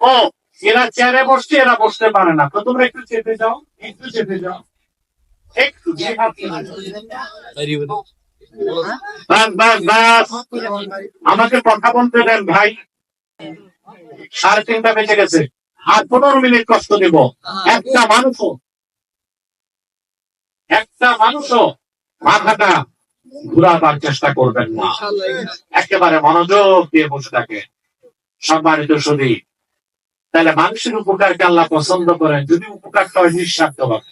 ও এরা চেয়ারে বসছে এরা বসতে পারে না। তো তোমরা একটু চেপে যাও একটু চেপে যাও। একটু বাস বাস বাস। আমাকে কথা বলতে দেন ভাই। সাড়ে তিনটা বেজে গেছে। আর পনেরো মিনিট কষ্ট দেব। একটা মানুষও। একটা মানুষও মাথাটা ঘুরাবার চেষ্টা করবেন না। একেবারে মনোযোগ দিয়ে বসে থাকে। সম্মানিত শুধু তাহলে মানুষের উপকারকে আল্লাহ পছন্দ করেন যদি উপকারটা হয় নিঃস্বার্থ হবে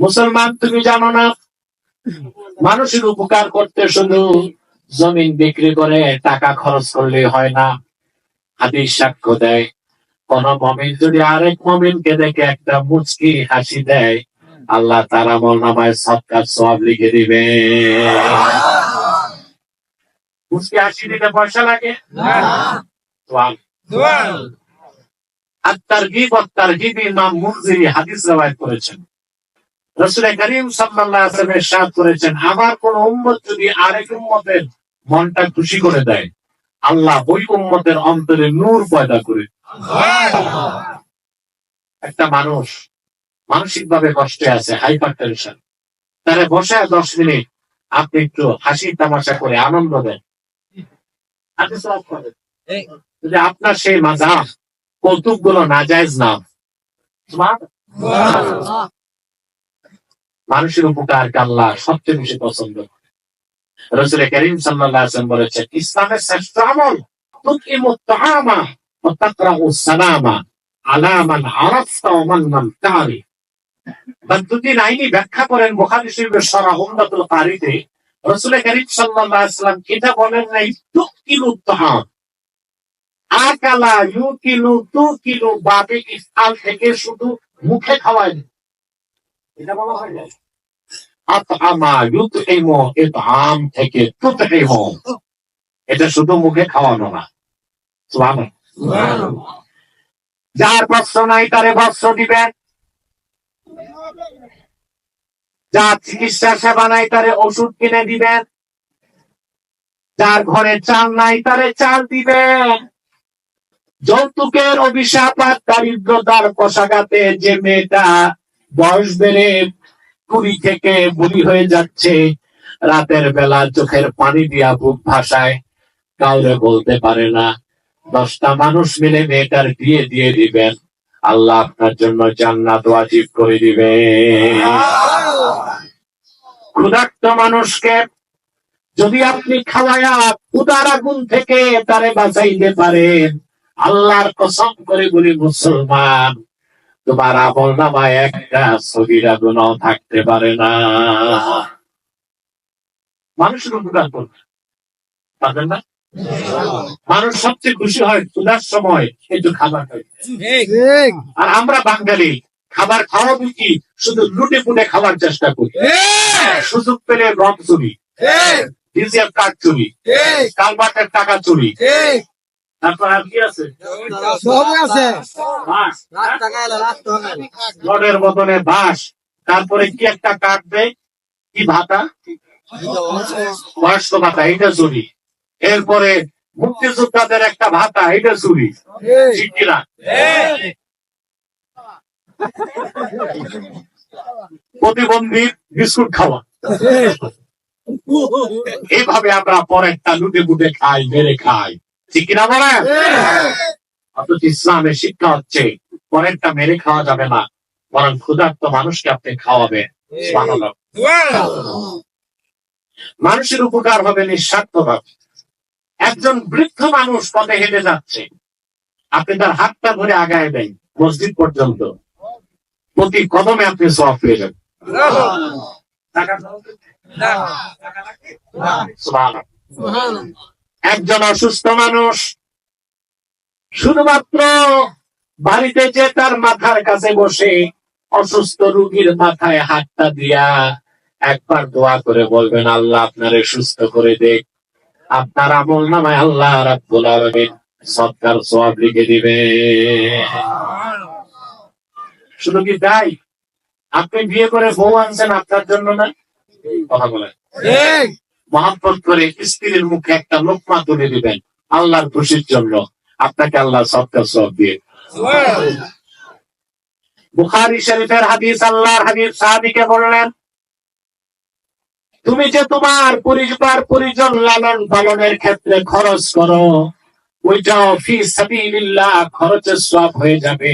মুসলমান তুমি জানো না মানুষের উপকার করতে শুধু জমিন বিক্রি করে টাকা খরচ করলে হয় না হাদিস সাক্ষ্য দেয় কোন মমিন যদি আরেক মমিনকে দেখে একটা মুচকি হাসি দেয় আল্লাহ তারা আমল নামায় সৎকার সব লিখে দিবে মুচকি হাসি দিতে পয়সা লাগে। আর আর তারগিব ইমাম হাদিস রওয়ায়াত করেছেন। রসুল করিম করেছেন আমার কোন উম্মত যদি আরেক উম্মতের মনটা খুশি করে দেয় আল্লাহ ওই উম্মতের অন্তরে নূর পয়দা করে একটা মানুষ মানসিক ভাবে কষ্টে আছে হাইপার টেনশন তারা বসে দশ মিনিট আপনি একটু হাসি তামাশা করে আনন্দ দেন। যদি আপনার সেই মাজা কৌতুকগুলো না যায় না মানুষের উপকার আল্লাহ সবচেয়ে বেশি পছন্দ রসুল করিম সাল্লাম বলেছেন ইসলামের শ্রেষ্ঠ আমল ব্যাখ্যা করেন বুখারী শরীফের সরাহ উমদাতুল কারীতে। রসুল করিম সাল্লাল্লাহু আলাইহি সাল্লাম এটা বলেন নাই তুকিলু তাআম আকালা ইউকিলু তুকিলু বাবে থেকে শুধু মুখে খাওয়ায়। এটা বলা হয় না। আতআমা ইউতইমু ইতআম থেকে তুতইমু। এটা শুধু মুখে খাওয়ানো না। সুবহানাল্লাহ। যার বস্ত্র নাই তারে বস্ত্র দিবেন। যার চিকিৎসা সেবা নাই, তারে ওষুধ কিনে দিবেন। যার ঘরে চাল নাই, তারে চাল দিবেন। যৌতুকের অভিশাপ আর দারিদ্রতার কষাঘাতে যে মেয়েটা বয়স বেড়ে কুড়ি থেকে বুড়ি হয়ে যাচ্ছে, রাতের বেলা চোখের পানি দিয়া বুক ভাসায়, কাউরে বলতে পারে না। দশটা মানুষ মিলে মেয়েটার বিয়ে দিয়ে দিবেন। আল্লাহ আপনার জন্য জান্নাত ওয়াজিব করে দিবে ক্ষুধার্ত মানুষকে যদি আপনি খাওয়ায়া ক্ষুদার আগুন থেকে তারে বাঁচাইতে পারেন আল্লাহর কসম করে বলি মুসলমান তোমার আমল নামায় একটা সগিরা গুণাও থাকতে পারে না। মানুষের উপকার করবে। পারবেন না? মানুষ সবচেয়ে খুশি হয় ক্ষুধার সময় একটু খাবার খাই আর আমরা বাঙালি খাবার খাওয়াবো কি? শুধু লুটে পুটে খাওয়ার চেষ্টা করি। সুযোগ পেলে রং চুরি ডিজিএফ কার্ড চুরি কালবাটের টাকা চুরি তারপর আর কি আছে? বাস বদলে বাস তারপরে কি একটা কার্ড দেয়? কি ভাতা? বয়স্ক ভাতা এটা চুরি। এরপরে মুক্তিযোদ্ধাদের একটা ভাতা এটা চুরি। ঠিক কিনা প্রতিবন্ধী বিস্কুট খাওয়া। এইভাবে আমরা পরেরটা লুটে বুটে খাই, মেরে খাই। ঠিক কিনা বলেন? অথচ ইসলামের শিক্ষা হচ্ছে, পরেরটা মেরে খাওয়া যাবে না, বরং ক্ষুধার্ত মানুষকে আপনি খাওয়াবেন মানুষের উপকার হবে নিঃস্বার্থ ভাবে একজন বৃদ্ধ মানুষ পথে হেঁটে যাচ্ছে, আপনি তার হাতটা ধরে আগায় দেন, মসজিদ পর্যন্ত। প্রতি কদমে আপনি সব পেয়ে যাবেন। একজন অসুস্থ মানুষ শুধুমাত্র বাড়িতে যে তার মাথার কাছে বসে অসুস্থ রুগীর মাথায় হাতটা দিয়া একবার দোয়া করে বলবেন আল্লাহ আপনারে সুস্থ করে দেখ। আপনার আমল নামায় আল্লাহ রাব্বুল আলামিন সৎকার সওয়াব লিখে দিবে শুধু কি তাই আপনি বিয়ে করে বউ আনছেন আপনার জন্য না? কথা বলেন। মহাব্বত করে স্ত্রীর মুখে একটা লোকমা তুলে দিবেন আল্লাহর খুশির জন্য। আপনাকে আল্লাহ সবকা সব দিয়ে। বুখারি শরীফের হাদিস আল্লাহর হাদিস সাহাবিকে বললেন তুমি যে তোমার পরিবার পরিজন লালন পালনের ক্ষেত্রে খরচ করো ওইটাও ফি সাবিলিল্লাহ খরচের সব হয়ে যাবে।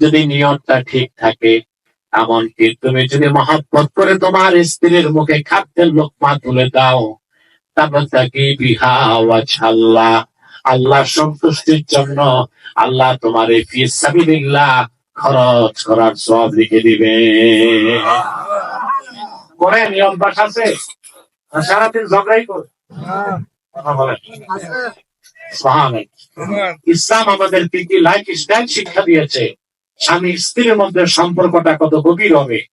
যদি নিয়তটা ঠিক থাকে এমনকি তুমি যদি মহাব্বত করে তোমার স্ত্রীর মুখে খাদ্যের লোকমা তুলে দাও তারপর তাকে বিহা ওয়াজহাল্লাহ আল্লাহ সন্তুষ্টির জন্য আল্লাহ তোমার এই খরচ করার সব লিখে দিবে। করে নিয়ম আছে? সারাদিন ঝগড়াই করে। বলেন সুবহানাল্লাহ। ইসলাম আমাদের কি কি লাইফ স্টাইল শিক্ষা দিয়েছে? স্বামী স্ত্রীর মধ্যে সম্পর্কটা কত গভীর হবে?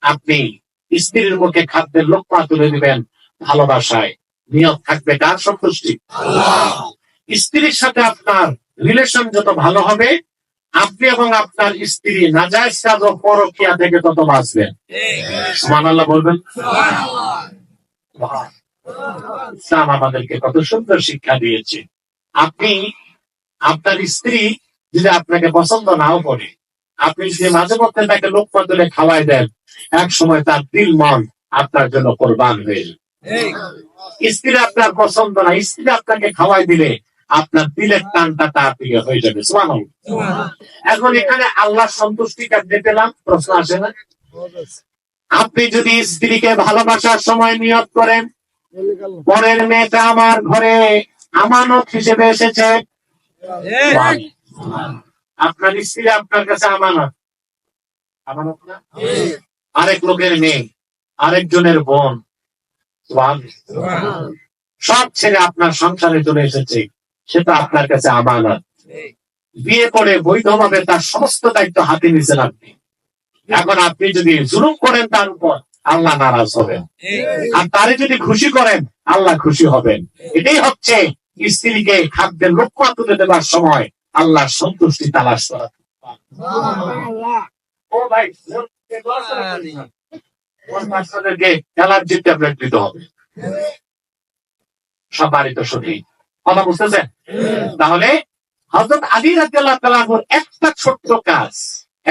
আপনি স্ত্রীর মুখে খাদ্যের লোকমা তুলে দিবেন ভালোবাসায়। নিয়ত থাকবে কার সন্তুষ্টি। স্ত্রীর সাথে আপনার রিলেশন যত ভালো হবে, আপনি এবং আপনার স্ত্রী নাজায়জ কাজ ও পরকিয়া থেকে তত বাঁচবেন। সুবহানাল্লাহ বলবেন? ইসলাম আমাদেরকে কত সুন্দর শিক্ষা দিয়েছে। আপনি, আপনার স্ত্রী যদি আপনাকে পছন্দ নাও করে আপনি যদি মাঝে মধ্যে তাকে লোক তুলে খাওয়াই দেন এক সময় তার দিল মন আপনার জন্য কোরবান হয়ে স্ত্রী আপনার পছন্দ না স্ত্রী আপনাকে খাওয়াই দিলে আপনার দিলের টানটা তার দিকে হয়ে যাবে। এখন এখানে আল্লাহ সন্তুষ্টি কাটতে পেলাম প্রশ্ন আসে না? আপনি যদি স্ত্রীকে ভালোবাসার সময় নিয়ত করেন পরের মেয়েটা আমার ঘরে আমানত হিসেবে এসেছে। আপনার স্ত্রী আপনার কাছে আমানত। আমানত না? আরেক লোকের মেয়ে, আরেকজনের বোন। সব ছেড়ে আপনার সংসারে চলে এসেছে সেটা আপনার কাছে আমানত। বিয়ে করে বৈধভাবে তার সমস্ত দায়িত্ব হাতে নিয়েছেন আপনি। এখন আপনি যদি জুলুম করেন তার উপর, আল্লাহ নারাজ হবেন। আর তারে যদি খুশি করেন, আল্লাহ খুশি হবেন। এটাই হচ্ছে স্ত্রীকে খাদ্যের লক্ষ্য তুলে দেবার সময়। আল্লাহ সন্তুষ্টি তালাশ করা। ও ভাই ওর বাচ্চাদেরকে অ্যালার্জির ট্যাবলেট দিতে হবে। সব সঠিক কথা বুঝতেছেন? তাহলে হজরত আলী রাজিয়াল্লাহ একটা ছোট্ট কাজ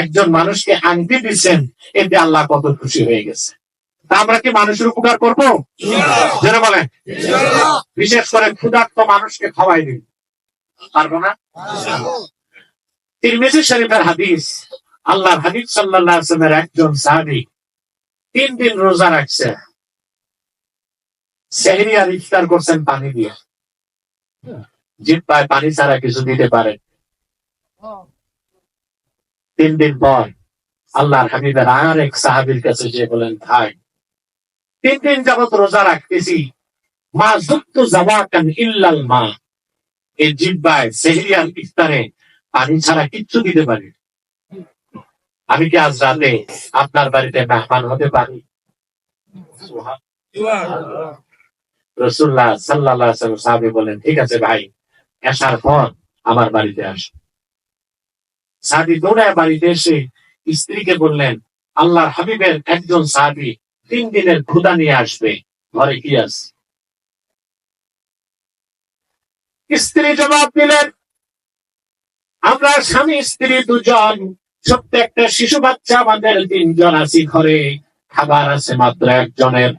একজন মানুষকে আংটি দিচ্ছেন এতে আল্লাহ কত খুশি হয়ে গেছে। তা আমরা কি মানুষের উপকার করব? যেন বলেন। বিশেষ করে ক্ষুধার্ত মানুষকে খাওয়াই দিন। পারব না? তিরমিজি শরীফের হাদিস, আল্লাহর হাবিব সাল্লাল্লাহু আলাইহি ওয়াসাল্লামের একজন সাহাবী তিন দিন রোজা রাখছে। সেহরি ইফতার করছেন পানি দিয়ে। জিপ পানি ছাড়া কিছু দিতে পারে। তিন দিন পর আল্লাহর হাবিবের আর এক সাহাবির কাছে যে বলেন, ভাই, তিন দিন যাবত রোজা রাখতেছি। মা যুক্ত জাওয়াকান ইল্লাল মা। এই জিব্বায় সেহরি আর ইফতারে পানি ছাড়া কিচ্ছু দিতে পারি। আমি কি আজ রাতে আপনার বাড়িতে মেহমান হতে পারি? রসুল্লাহ সাল্লাহ সাহাবি বলেন, ঠিক আছে ভাই, আসার পর আমার বাড়িতে আস। সাহাবি দৌড়ায় বাড়িতে এসে স্ত্রীকে বললেন, আল্লাহর হাবিবের একজন সাহাবি তিন দিনের ক্ষুদা নিয়ে আসবে, ঘরে কি আছে? স্ত্রী জবাব দিলেন, আমরা স্বামী, স্ত্রী দুজন ছোট্ট একটা শিশু বাচ্চা আমাদের তিনজন আছি ঘরে, খাবার আছে মাত্র একজনের।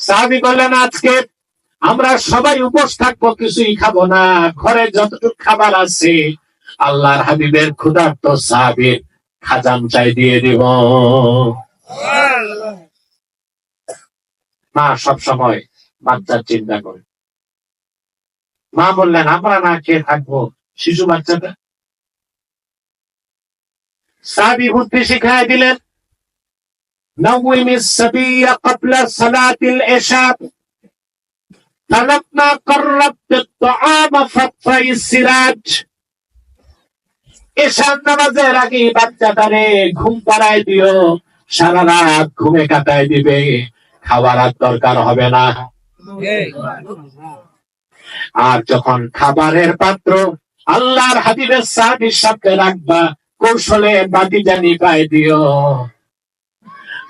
সাহাবি বললেন, আজকে আমরা সবাই উপোস থাকব, কিছুই খাব না, ঘরে যতটুকু খাবার আছে, আল্লাহর হাবিবের ক্ষুধার্ত সাহাবির খাজান চাই দিয়ে দিব। মা সব সময় বাচ্চার চিন্তা করে। মা বললেন আমরা না খেয়ে থাকবো শিশু বাচ্চাটা সাবি বুদ্ধি শিখাই দিলেন نوم الصبي قبل صلاة العشاء فلما قربت الطعام فاطفئ السراج এশার নামাজের আগে বাচ্চাটারে ঘুম পাড়ায় দিও সারা রাত ঘুমে কাটায় দিবে খাবার আর দরকার হবে না আর যখন খাবারের পাত্র আল্লাহর হাবিবের সাহাবির সাথে রাখবা, কৌশলে বাতি জানি পায় দিও।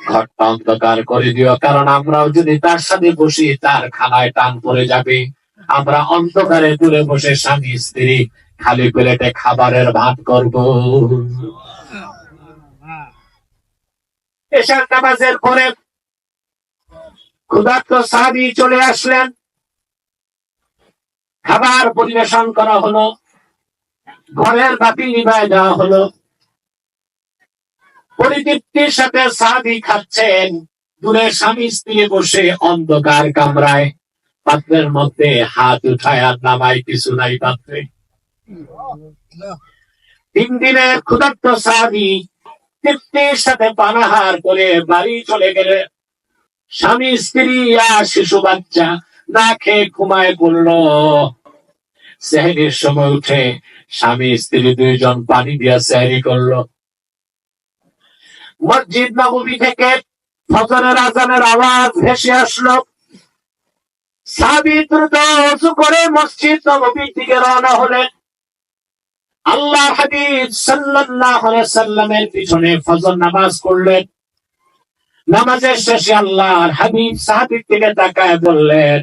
ঘরটা অন্ধকার করে দিও, কারণ আমরাও যদি তার সাথে বসি, তার খানায় টান পড়ে যাবে। আমরা অন্ধকারে দূরে বসে স্বামী, স্ত্রী, খালি প্লেটে খাবারের ভাত করব। এশার নামাজের পরে ক্ষুধার্ত সাহাবি চলে আসলেন। খাবার পরিবেশন করা হলো। ঘরের বাতি নিভায় দেওয়া হলো। পরিতৃপ্তির সাথে সাহাবি খাচ্ছেন। দূরে স্বামী স্ত্রী বসে অন্ধকার কামরায়। পাত্রের মধ্যে হাত উঠায় আর নামায় কিছু নাই পাত্রে। তিন দিনের ক্ষুধার্ত সাহাবি তৃপ্তির সাথে পানাহার করে বাড়ি চলে গেলে। স্বামী স্ত্রী আর শিশু বাচ্চা না ঘুমায় পড়ল সেহরির সময় উঠে স্বামী, স্ত্রী দুইজন পানি দিয়া সেহরি করল। মসজিদ নবমী থেকে ফজরের আজানের আওয়াজ ভেসে আসলো। সাবি দ্রুত উঁচু করে মসজিদ নবমীর দিকে রওনা হলেন। আল্লাহ হাবিব সাল্লাল্লাহু আলাইহি সাল্লামের পিছনে ফজর নামাজ পড়লেন। নামাজের শেষে আল্লাহর হাবিব সাহাবীর দিকে তাকায় বললেন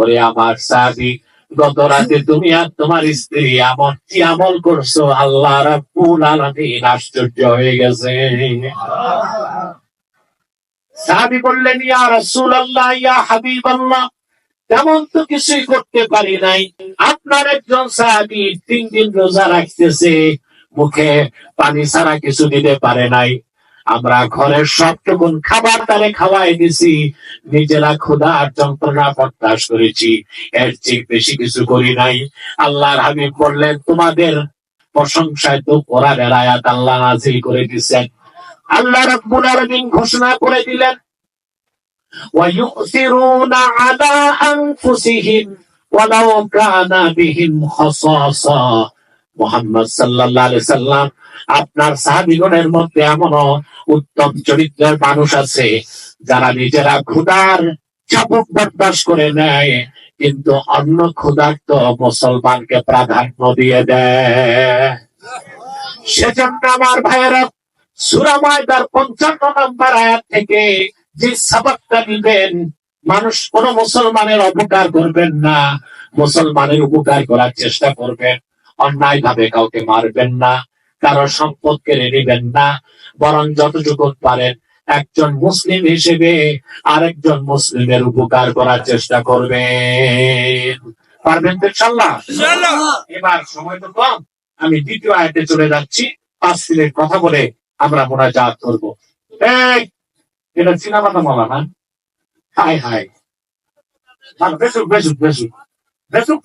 ওরে আমার সাহাবী গত রাতে তুমি আর তোমার স্ত্রী এমন কি আমল করছ? আল্লাহ রাব্বুল আলামিন আশ্চর্য হয়ে গেছে। সাহাবী বললেন, ইয়া রাসূলুল্লাহ, ইয়া হাবিবাল্লাহ, তেমন তো কিছুই করতে পারি নাই। আপনার একজন সাহাবী তিন দিন রোজা রাখতেছে, মুখে পানি ছাড়া কিছু দিতে পারে নাই। আমরা ঘরের সবটুকুন খাবার তারে খাওয়াই দিছি নিজেরা ক্ষুধা আর যন্ত্রণা বরদাস্ত করেছি এর চেয়ে বেশি কিছু করি নাই আল্লাহর হাবিব বললেন তোমাদের প্রশংসায় তো কোরআনের আয়াত আল্লাহ নাজিল করে দিচ্ছেন আল্লাহ রাব্বুল আলামিন ঘোষণা করে দিলেন ويؤثرون على أنفسهم ولو كان بهم خصاصة মোহাম্মদ সাল্লাল্লাহু আলাইহি সাল্লাম আপনার সাহাবীগণের মধ্যে এমনও উত্তম চরিত্রের মানুষ আছে, যারা নিজেরা ক্ষুধার চাপক বরদাস্ত করে নেয়, কিন্তু অন্য ক্ষুধার্ত মুসলমানকে প্রাধান্য দিয়ে দেয়। সেজন্য আমার ভাইয়েরা, সূরা মায়দার পঞ্চান্ন নম্বর আয়াত থেকে যে সাবাকটা নিবেন মানুষ কোন মুসলমানের অপকার করবেন না, মুসলমানের উপকার করার চেষ্টা করবেন অন্যায় ভাবে কাউকে মারবেন না কারও সম্পদ কেড়ে নেবেন না বরং যতটুকু পারেন একজন মুসলিম হিসেবে আরেকজন মুসলিমের উপকার করার চেষ্টা করবেন। পারবেন তো ইনশাল্লাহ এবার সময় তো কম আমি দ্বিতীয় আয়াতে চলে যাচ্ছি পাঁচ মিনিট কথা বলে আমরা মোনাজাত করব। এই এটা চিনাবাদাম বলা না হাই হাই বেসুক বেসুক বেসুক। বেসুক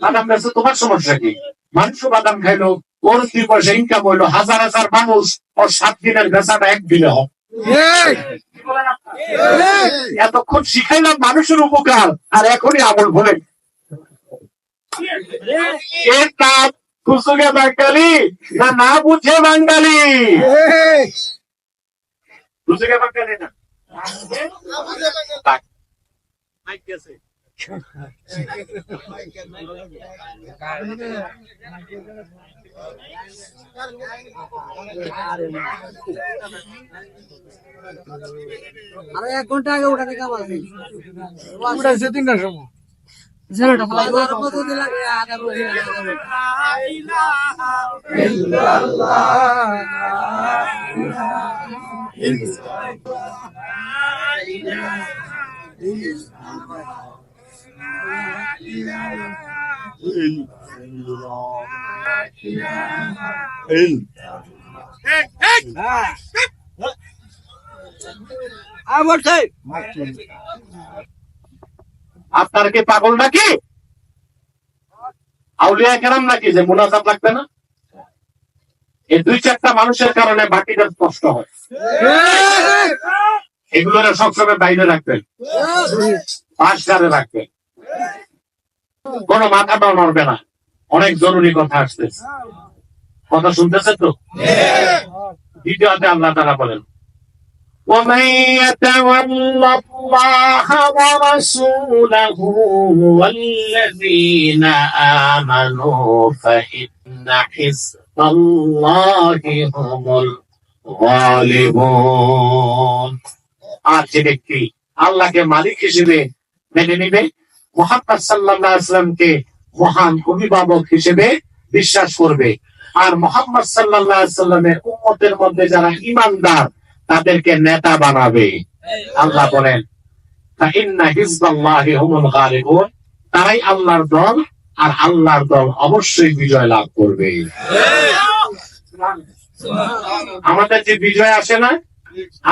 না বেসুক তোমার সমস্যা কি? মানুষ বাদাম খাইলো ওর দুই পয়সা ইনকাম হইল হাজার হাজার মানুষ ওর সাত দিনের বেচাটা এক দিনে হোক এতক্ষণ শিখাইলাম মানুষের উপকার আর এখনই আমল বলে এর নাম কুসুকে বাঙালি না না বুঝে বাঙালি? কুসুকে বাঙালি না। আরে এক ঘণ্টা আগে ওঠাতে কাম আছে উঠাইছে তিনটার সময়। জেরোটা ফলাই আর কত দিন লাগে আধা বসে আবার তাই আপনার কি পাগল নাকি? আউলিয়া কেরাম নাকি যে মুনাজাত লাগবে না? এই দুই চারটা মানুষের কারণে বাকিটা কষ্ট হয়। এগুলো সবসময় বাইরে রাখবেন। পাশ রাখবেন। কোন মাথাটাও নড়বে না অনেক জরুরি কথা আসছে কথা শুনতেছেন তো দ্বিতীয়তে আল্লাহ তারা বলেন ومن يتول الله ورسوله والذين آمنوا فإن حزب الله هم الغالبون আর যে ব্যক্তি আল্লাহকে মালিক হিসেবে মেনে নিবে মোহাম্মদ সাল্লাল্লাহু আলাইহি ওয়াসাল্লামকে মহান অভিভাবক হিসেবে বিশ্বাস করবে। আর মোহাম্মদ ওয়াসাল্লামের উম্মতের মধ্যে যারা ঈমানদার, তাদেরকে নেতা বানাবে। আল্লাহ বলেন তারাই আল্লাহর দল, আর আল্লাহর দল অবশ্যই বিজয় লাভ করবে। আমাদের যে বিজয় আসে না,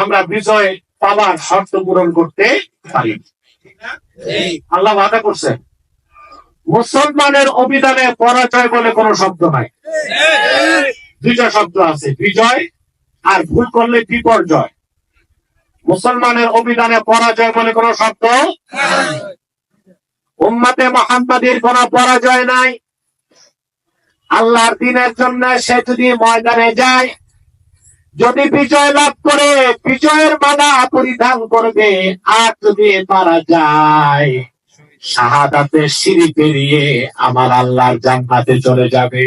আমরা বিজয় পাওয়ার শর্ত পূরণ করতে পারি। আল্লাহ ওয়াদা করছেন মুসলমানের অভিধানে পরাজয় বলে কোনো শব্দ নাই। দুইটা শব্দ আছে, বিজয় আর ভুল করলে বিপর্যয়। মুসলমানের অভিধানে পরাজয় বলে কোনো শব্দ উম্মাতে মোহাম্মদের কোন পরাজয় নাই। আল্লাহর দিনের জন্য সে যদি ময়দানে যায় যদি বিজয় লাভ করে, বিজয়ের মালা পরিধান করবে, আর যদি মারা যায়, শাহাদাতের সিঁড়ি পেরিয়ে আমার আল্লাহর জান্নাতে চলে যাবে।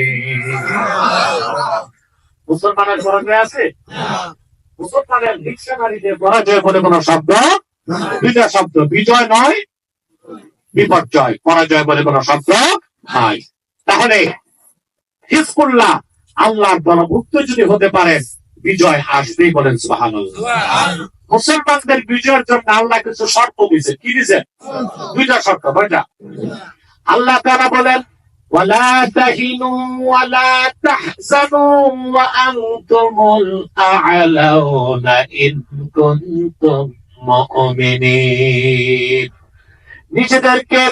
মুসলমানের পরাজয় আছে? মুসলমানের ডিকশনারিতে পরাজয় বলে কোন শব্দ? দুইটা শব্দ। বিজয় নয়, বিপর্যয়। পরাজয় বলে কোন শব্দ নাই। তাহলে হিজবুল্লাহ, আল্লাহর দলভুক্ত যদি হতে পারেন বিজয় আসবেই বলেন সুবহানাল্লাহ মুসলমানদের বিজয়ের জন্য আল্লাহ কিছু শর্ত দিয়েছে কি দিয়েছে দুইটা শর্ত কয়টা আল্লাহ তারা বলেন ولا تهنوا ولا تحزنوا وأنتم الأعلون إن كنتم مؤمنين নিজেদেরকে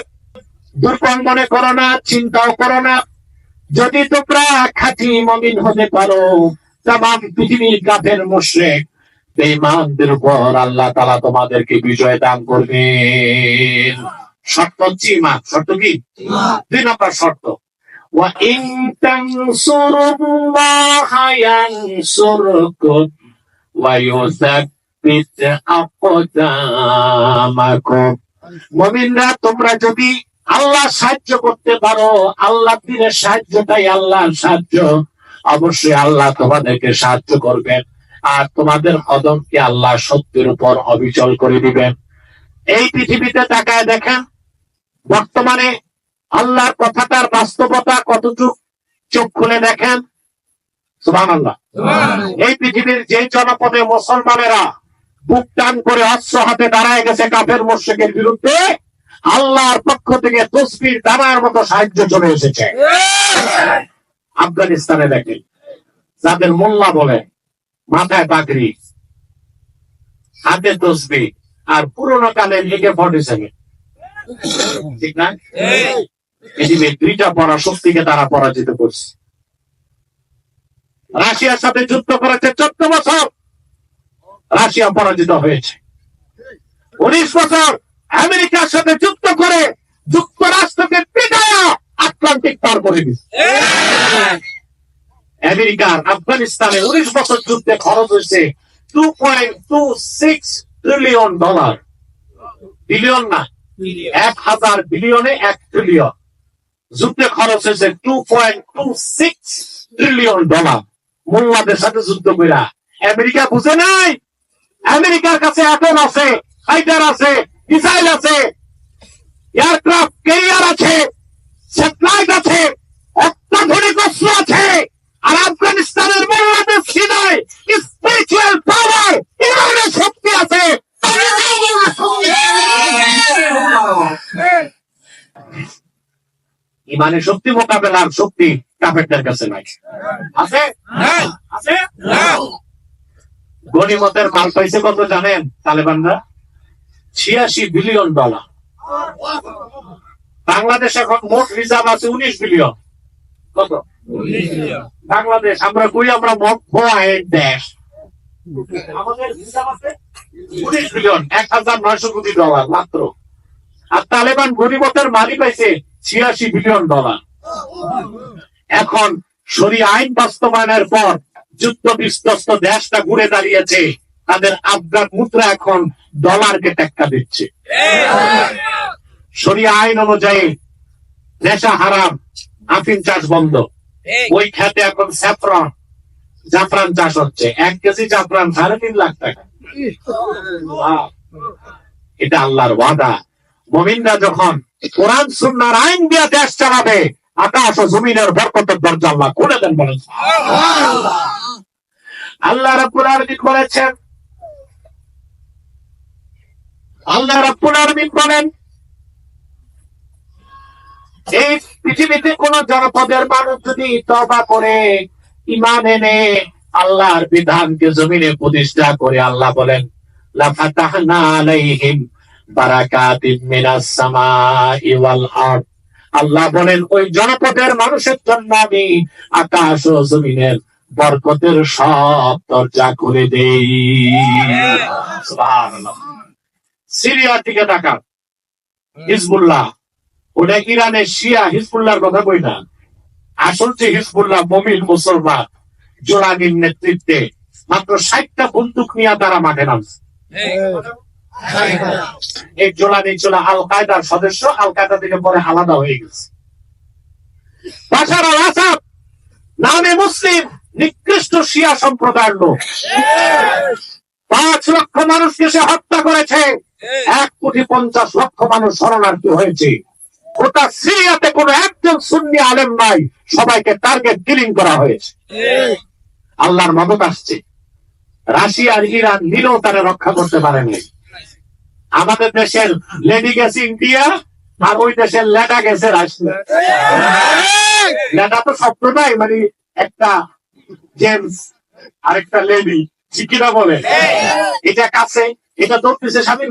দুর্বল মনে করো না চিন্তাও করো না যদি তোমরা খাঁটি মমিন হতে পারো তাম পৃথিবীর কাফের মুশরিক বেঈমানদের উপর আল্লাহ তাআলা তোমাদেরকে বিজয় দান করবেন শর্ত হচ্ছে ইমান শর্ত কি দুই নম্বর শর্ত وَإِن تَنصُرُوا اللَّهَ يَنصُرْكُمْ وَيُثَبِّتْ أَقْدَامَكُمْ মুমিনরা তোমরা যদি আল্লাহ সাহায্য করতে পারো আল্লাহ দিনের সাহায্যটাই আল্লাহর সাহায্য অবশ্যই আল্লাহ তোমাদেরকে সাহায্য করবেন। আর তোমাদের কদমকে আল্লাহ সত্যের উপর অবিচল করে দিবেন। এই পৃথিবীতে তাকায় দেখেন বর্তমানে আল্লাহর কথাটার বাস্তবতা কতটুক চোখ খুলে দেখেন? সুবাহ এই পৃথিবীর যে জনপদে মুসলমানেরা বুক টান করে অস্ত্র হাতে দাঁড়ায় গেছে কাফের মোর্শেকের বিরুদ্ধে আল্লাহর পক্ষ থেকে তসবির দানার মতো সাহায্য চলে এসেছে। আফগানিস্তানে দেখেন যাদের মোল্লা বলে, মাথায় পাগড়ি, হাতে তসবি, আর পুরোনো কালের একে ফর্টি সেভেন ঠিক না? পৃথিবীর দুইটা পরাশক্তিকে তারা পরাজিত করছে। রাশিয়ার সাথে যুদ্ধ করেছে চোদ্দ বছর। রাশিয়া পরাজিত হয়েছে। উনিশ বছর আমেরিকার সাথে যুদ্ধ করে যুক্তরাষ্ট্রকে পিটায়া আটলান্টিক পার করে দিচ্ছে আমেরিকার আফগানিস্তানে উনিশ বছর যুদ্ধে খরচ হয়েছে two point two six trillion dollar billion না। এক হাজার বিলিয়নে এক ট্রিলিয়ন যুদ্ধে খরচ হয়েছে two point two six trillion dollar মোল্লাদের সাথে যুদ্ধ কইরা। আমেরিকা বুঝে নাই? আমেরিকার কাছে এখন আছে ফাইটার আছে মিসাইল আছে। এয়ারক্রাফট ক্যারিয়ার আছে। স্যাটেলাইট আছে অত্যাধুনিক অস্ত্র আছে আর আফগানিস্তানের বাংলাদেশ স্পিরিচুয়াল পাওয়ার ইমানের শক্তি আছে। ইমানের শক্তি মোকাবেলার শক্তি কাফেরদের কাছে নাই। আছে? আছে? গণিমতের মাল পাইছে কত জানেন তালেবানরা? ছিয়াশি বিলিয়ন ডলার। বাংলাদেশ এখন মোট রিজার্ভ আছে উনিশ বিলিয়ন কত? বাংলাদেশ আমরা কই আমরা মোট ভয় দেশ। আমাদের রিজার্ভ আছে উনিশ বিলিয়ন এক হাজার নয়শো কোটি ডলার মাত্র। আর তালেবান গরিবতের মালি পাইছে ছিয়াশি বিলিয়ন ডলার এখন সরি আইন বাস্তবায়নের পর যুদ্ধ বিধ্বস্ত দেশটা ঘুরে দাঁড়িয়েছে তাদের আফগান মুদ্রা এখন ডলারকে টেক্কা দিচ্ছে। সরিয়া আইন অনুযায়ী নেশা হারাম আফিম চাষ বন্ধ। ওই খাতে এখন স্যাফরন জাফরান চাষ হচ্ছে। এক কেজি জাফরান সাড়ে তিন লাখ টাকা। এটা আল্লাহর ওয়াদা। মমিনরা যখন কোরআন সুন্নার আইন দিয়ে দেশ চালাবে আকাশ ও জমিনের বরকতের দরজা আল্লাহ খুলে দেন বলেন। আল্লাহ রাব্বুল আলামিন বলেছেন আল্লাহ রাব্বুল আলামিন বলেন এই পৃথিবীতে কোন জনপদের মানুষ যদি তবা করে ইমান এনে আল্লাহর বিধানকে জমিনে প্রতিষ্ঠা করে, আল্লাহ বলেন আল্লাহ বলেন, ওই জনপদের মানুষের জন্য আমি আকাশ ও জমিনের বরকতের সব দরজা করে দেই। সিরিয়া থেকে টাকা হিজবুল্লাহ। ওটা ইরানের শিয়া হিজবুল্লাহর কথা কই না? আসল যে হিজবুল্লাহ মমিন মুসলমান জোরানির নেতৃত্বে মাত্র ষাটটা বন্দুক নিয়ে তারা মাঠে নামছে। এই জোলানি ছিল আল কায়দার সদস্য আল কায়দা থেকে পরে আলাদা হয়ে গেছে। বাশার আসাদ নামে মুসলিম, নিকৃষ্ট শিয়া সম্প্রদায়ের লোক। পাঁচ লক্ষ মানুষকে সে হত্যা করেছে। এক কোটি পঞ্চাশ লক্ষ মানুষ শরণার্থী হয়েছে। গোটা সিরিয়াতে কোনো একজন সুন্নি আলেম নাই। সবাইকে টার্গেট কিলিং করা হয়েছে। আল্লাহর মদত আসছে। রাশিয়া আর ইরান নিলেও তারা রক্ষা করতে পারেনি আমাদের দেশের লেডি গেছে ইন্ডিয়া, আর ওই দেশের লেডা গেছে রাশিয়া। লেডা তো নাই মানে একটা জেন্টস আরেকটা লেডি, চিকিরা বলে। এটা কাছে, এটা দৌড়তেছে স্বামীর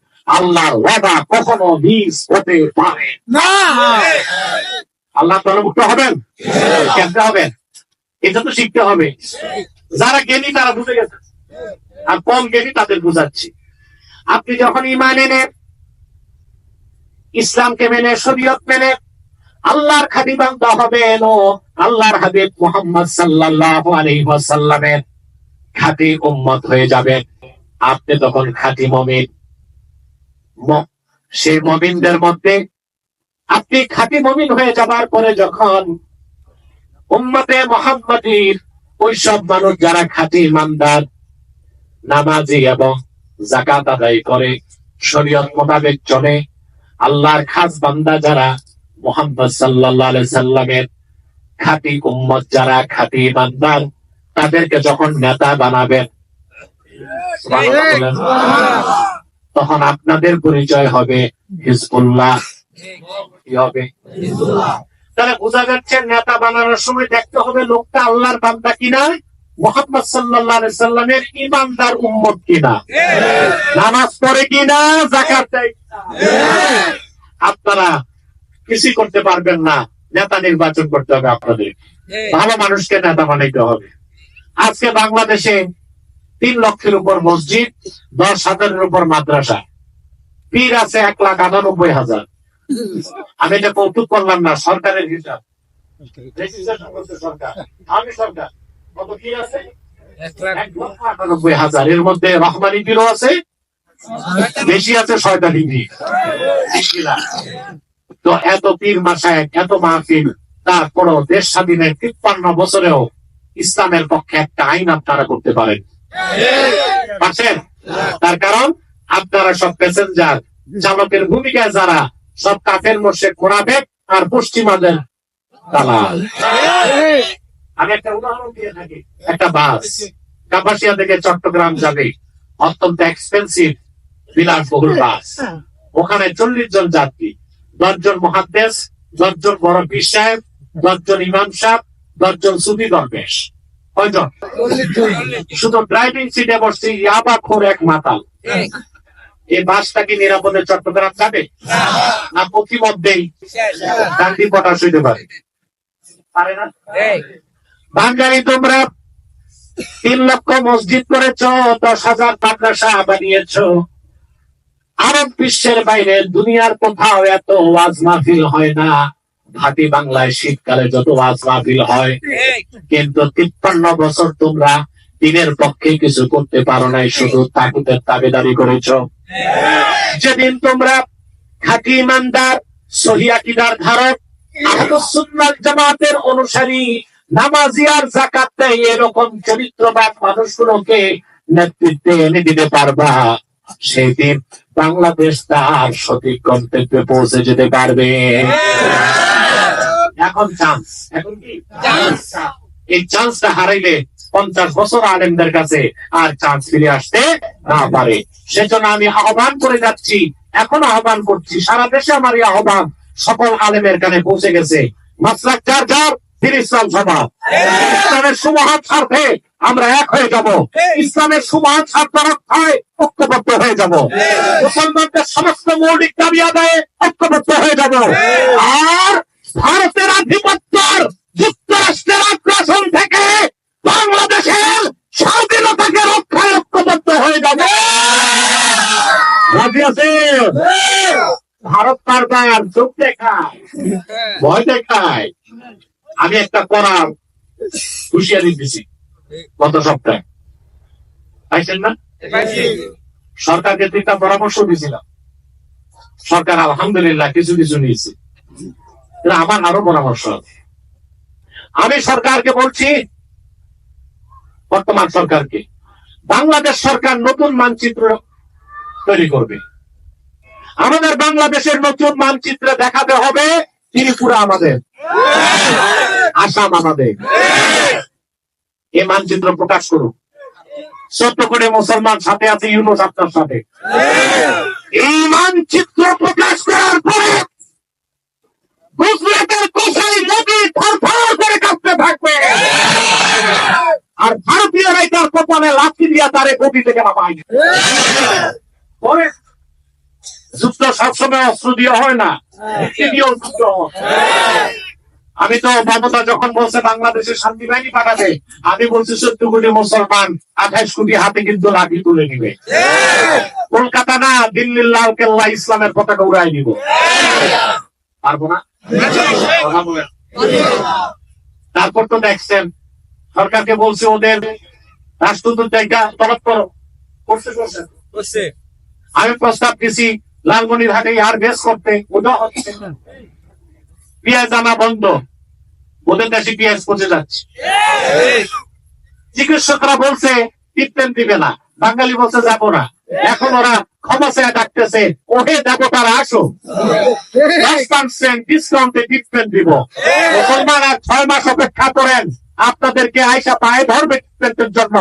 আল্লাহর ওয়াদা কখনো মিস হতে পারে না। আল্লাহ দলমুক্ত হবেন? কেমনে হবেন এটা তো শিখতে হবে। যারা জ্ঞানী, তারা বুঝে গেছে। আর কম জ্ঞানী তাদের বুঝাচ্ছি। আপনি যখন ইমান এনে, ইসলামকে মেনে, শরীয়ত মেনে, আল্লাহর খাদি বান্দা হবেন ও আল্লাহর হাবিব মোহাম্মদ সাল্লাল্লাহু আলাইহি ওয়াসাল্লামের খাঁটি উম্মত হয়ে যাবেন। আপনি তখন খাঁটি মমিন। সেই মমিনদের মধ্যে আপনি খাঁটি মমিন হয়ে যাবার পরে যখন উম্মতে মোহাম্মদীর ওই সব মানুষ যারা খাঁটি ইমানদার, নামাজি এবং জাকাত আদায় করে, শরীয়ত মোতাবেক চলে, আল্লাহর খাস বান্দা যারা মোহাম্মদ আলাইহি সাল্লামের খাঁটি উম্মত, যারা খাঁটি ইমানদার, তাদেরকে যখন নেতা বানাবেন। তখন আপনাদের পরিচয় হবে হিজবুল্লাহ। কি হবে? তাহলে বোঝা যাচ্ছে নেতা বানানোর সময় দেখতে হবে লোকটা আল্লাহর বান্দা কিনা, মোহাম্মদ আলাইহি সাল্লামের ইমানদার উম্মত কিনা। নামাজ পড়ে কিনা, যাকাত দেয় আপনারা কিছুই করতে পারবেন না, নেতা নির্বাচন করতে হবে আপনাদের। ভালো মানুষকে নেতা বানাইতে হবে। আজকে বাংলাদেশে তিন লক্ষের উপর মসজিদ দশ হাজারের উপর মাদ্রাসা। পীর আছে এক লাখ আটানব্বই হাজার। আমি এটা কৌতুক করলাম না সরকারের হিসাব। রেজিস্ট্রেশন আমি সরকার। কত পীর আছে? আটানব্বই হাজার। এর মধ্যে রহমানি পীরও আছে বেশি আছে শয়তানি পীর। তো এত পীর মাসায় এত মাহফিল তারপরও দেশ স্বাধীনের তিপ্পান্ন বছরেও ইসলামের পক্ষে একটা আইন আপনারা করতে পারেন। পারছেন? তার কারণ আপনারা সব প্যাসেঞ্জার চালকের ভূমিকায় যারা, সব কাফের মোর্শে কোরআবেক আর পশ্চিমাদের দালাল। আমি একটা উদাহরণ দিয়ে থাকি। একটা বাস কাপাসিয়া থেকে চট্টগ্রাম যাবে। অত্যন্ত এক্সপেন্সিভ বিলাসবহুল বাস। ওখানে চল্লিশ জন যাত্রী। দশজন মহাদ্দেশ, দশজন বড় সাহেব, দশজন ইমাম সাহেব, দশজন সুফি দরবেশ। কয়জন? শুধু ড্রাইভিং সিটে বসছে ইয়াবা খোর এক মাতাল। এই বাসটা কি নিরাপদে চট্টগ্রাম যাবে? না। প্রতিমধ্যেই গান্ধী পটাশ হইতে পারে। পারে না? বাঙালি তোমরা তিন লক্ষ মসজিদ করেছ দশ হাজার মাদ্রাসা বানিয়েছ। আরব বিশ্বের বাইরে দুনিয়ার কোথাও এত ওয়াজ মাহফিল হয় না। ভাটি বাংলায় শীতকালে যত ওয়াজ মাহফিল হয়, কিন্তু তিপ্পান্ন বছর তোমরা দিনের পক্ষে কিছু করতে পারো নাই, শুধু তাগুতের তাবেদারি করেছ। যেদিন তোমরা খাঁটি ইমানদার সহিয়াকিদার ধারক, আহলুস জামাতের অনুসারী আর জাকাত এরকম চরিত্রবান মানুষগুলোকে নেতৃত্বে এনে দিতে পারবা। সেদিন বাংলাদেশ তার সঠিক গন্তব্যে পৌঁছে যেতে পারবে। এখন চান্স এখন কি? এই চান্সটা হারাইলে পঞ্চাশ বছর আলেমদের কাছে আর চান্স ফিরে আসতে না পারে। সেজন্য আমি আহ্বান করে যাচ্ছি এখন আহ্বান করছি সারা দেশে আমার এই আহ্বান সকল আলেমের কানে পৌঁছে গেছে। মাসলাক চার চার ফির ইসলাম সভা। ইসলামের সুমহান স্বার্থে আমরা এক হয়ে যাব। ইসলামের সুমহান স্বার্থ রক্ষায় ঐক্যবদ্ধ হয়ে যাব। মুসলমানদের সমস্ত মৌলিক দাবি আদায়ে ঐক্যবদ্ধ হয়ে যাব। আর ভারতের আধিপত্যর যুক্তরাষ্ট্রের আগ্রাসন থেকে বাংলাদেশের স্বাধীনতাকে রক্ষায় ঐক্যবদ্ধ হয়ে যাবে। ভারত বারবার চোখ দেখায় ভয় দেখায়। আমি একটা করার হুঁশিয়ারি দিছি গত সপ্তাহে। পাইছেন না? সরকারকে তিনটা পরামর্শ দিয়েছিলাম সরকার আলহামদুলিল্লাহ কিছু কিছু নিয়েছে। কিন্তু আমার আরও পরামর্শ আছে। আমি সরকারকে বলছি, বর্তমান সরকারকে, বাংলাদেশ সরকার নতুন মানচিত্র তৈরি করবে। আমাদের বাংলাদেশের নতুন মানচিত্র দেখাতে হবে ত্রিপুরা আমাদের, আসাম আমাদের। এই মানচিত্র প্রকাশ করুক সত্য করে মুসলমান সাথে আছে, ইউনুস আপনার সাথে। এই মানচিত্র প্রকাশ করার পরে গুজরাটের নদী করে কাঁপতে থাকবে। আর ভারতীয়রাই তার কপালে লাঠি তারে গতি থেকে নামাই যুদ্ধ সবসময় অস্ত্র দিয়ে হয় না আমি তো মমতা যখন বলছে বাংলাদেশের শান্তি বাহিনী পাঠাবে, আমি বলছি চোদ্দ কোটি মুসলমান আঠাইশ কোটি হাতে কিন্তু লাঠি তুলে নিবে। কলকাতা না, দিল্লির লাল কেল্লা ইসলামের পতাকা উড়াই নিব। পারব না। কথা বলেন। তারপর তো দেখছেন সরকারকে বলছে ওদের রাষ্ট্রদূত জায়গা তলব করো। করছে আমি প্রস্তাব দিছি লালমনির হাটে আর বেশ করতে ওটা হচ্ছে। পেঁয়াজ আনা বন্ধ। ওদের দেশে পেঁয়াজ পচে যাচ্ছে। চিকিৎসকরা বলছে ট্রিটমেন্ট দিবে না। বাঙালি বলছে যাব না। এখন ওরা ক্ষমা চেয়ে ডাকতেছে ওহে দেবতারা আসো। দশ পার্সেন্ট ডিসকাউন্টে ট্রিটমেন্ট দিব। মুসলমান আর ছয় মাস অপেক্ষা করেন আপনাদেরকে আয়সা পায়ে ধরবে ট্রিটমেন্টের জন্য।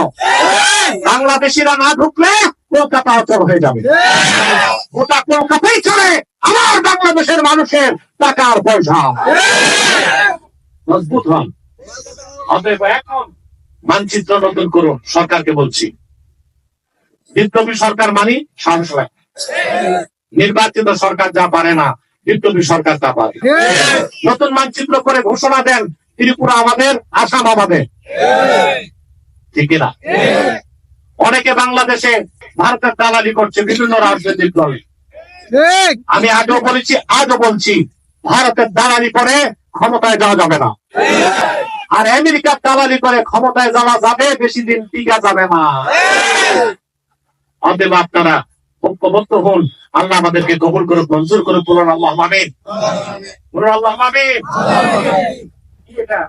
বাংলাদেশিরা না ঢুকলে কলকাতা অচল হয়ে যাবে। ওটা কলকাতাই চলে আমার বাংলাদেশের মানুষের টাকা আর পয়সা মজবুত হন। অতএব এখন মানচিত্র নতুন করুন সরকারকে বলছি। বিপ্লবী সরকার মানি সাহস নির্বাচিত সরকার যা পারে না, বিপ্লবী সরকার তা পারে নতুন মানচিত্র করে ঘোষণা দেন ত্রিপুরা আমাদের, আসাম আমাদের। ঠিক না? অনেকে বাংলাদেশে ভারতের দালালি করছে বিভিন্ন রাজনৈতিক দলে। আমি আগেও বলেছি, আজও বলছি, ভারতের দালালি করে ক্ষমতায় যাওয়া যাবে না। আর আমেরিকার দালালি করে ক্ষমতায় যাওয়া যাবে, বেশি দিন টিকা যাবে না। অতএব আপনারা ঐক্যবদ্ধ হন। আল্লাহ আমাদেরকে কবুল করে মঞ্জুর করে বলুন আল্লাহ মামিন বলুন আল্লাহ মামিন এটা?